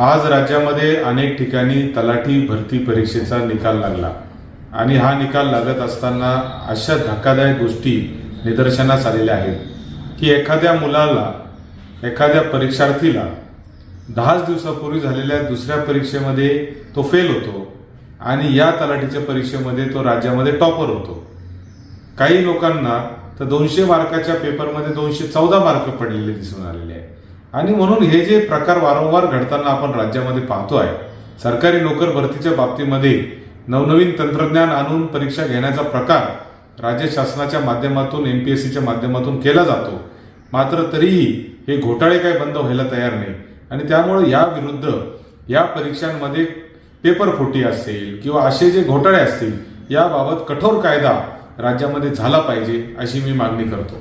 आज राज्यामध्ये अनेक ठिकाणी तलाठी भरती परीक्षेचा निकाल लागला. आणि हा निकाल लागत असताना अशा धक्कादायक गोष्टी निदर्शनास आलेल्या आहेत की एखाद्या मुलाला एखाद्या परीक्षार्थीला दहाच दिवसापूर्वी झालेल्या दुसऱ्या परीक्षेमध्ये तो फेल होतो आणि या तलाठीच्या परीक्षेमध्ये तो राज्यामध्ये टॉपर होतो. काही लोकांना तर दोनशे मार्काच्या पेपरमध्ये दोनशे चौदा मार्क पडलेले दिसून आलेले आहे आणि म्हणून हे जे प्रकार वारंवार घडताना आपण राज्यामध्ये पाहतो आहे सरकारी नोकर भरतीच्या बाबतीमध्ये नवनवीन तंत्रज्ञान आणून परीक्षा घेण्याचा प्रकार राज्य शासनाच्या माध्यमातून एम पी एस सीच्या माध्यमातून केला जातो. मात्र तरीही हे घोटाळे काय बंद व्हायला तयार नाही. आणि त्यामुळे या विरुद्ध या परीक्षांमध्ये पेपर फुटी असेल किंवा असे जे घोटाळे असतील याबाबत कठोर कायदा राज्यामध्ये झाला पाहिजे अशी मी मागणी करतो.